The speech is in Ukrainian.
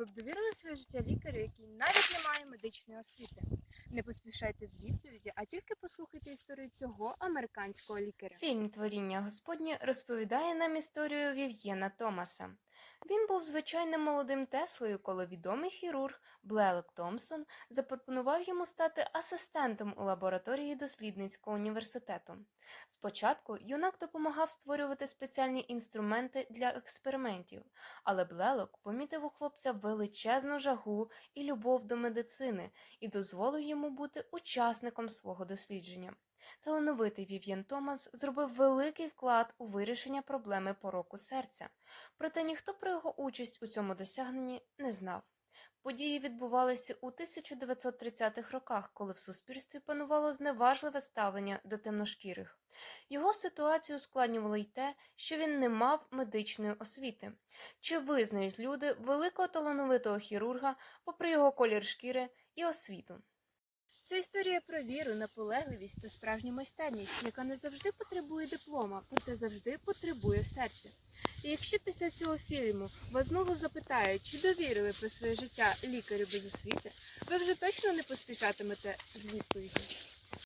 ви б довірили своє життя лікарю, який навіть не має медичної освіти? Не поспішайте з відповіді, а тільки послухайте історію цього американського лікаря. Фільм Творіння Господнє розповідає нам історію Вів'єна Томаса. Він був звичайним молодим Теслою, коли відомий хірург Блелек Томпсон запропонував йому стати асистентом у лабораторії дослідницького університету. Спочатку юнак допомагав створювати спеціальні інструменти для експериментів, але Блелок помітив у хлопця величезну жагу і любов до медицини і дозволив йому бути учасником свого дослідження. Талановитий Вів'єн Томас зробив великий вклад у вирішення проблеми пороку серця, проте ніхто про його участь у цьому досягненні не знав. Події відбувалися у 1930-х роках, коли в суспільстві панувало зневажливе ставлення до темношкірих. Його ситуацію ускладнювало й те, що він не мав медичної освіти. Чи визнають люди великого талановитого хірурга, попри його колір шкіри і освіту? Це історія про віру, наполегливість та справжню майстерність, яка не завжди потребує диплома, проте завжди потребує серця. І якщо після цього фільму вас знову запитають, чи довірили про своє життя лікарю без освіти, ви вже точно не поспішатимете з відповіддю.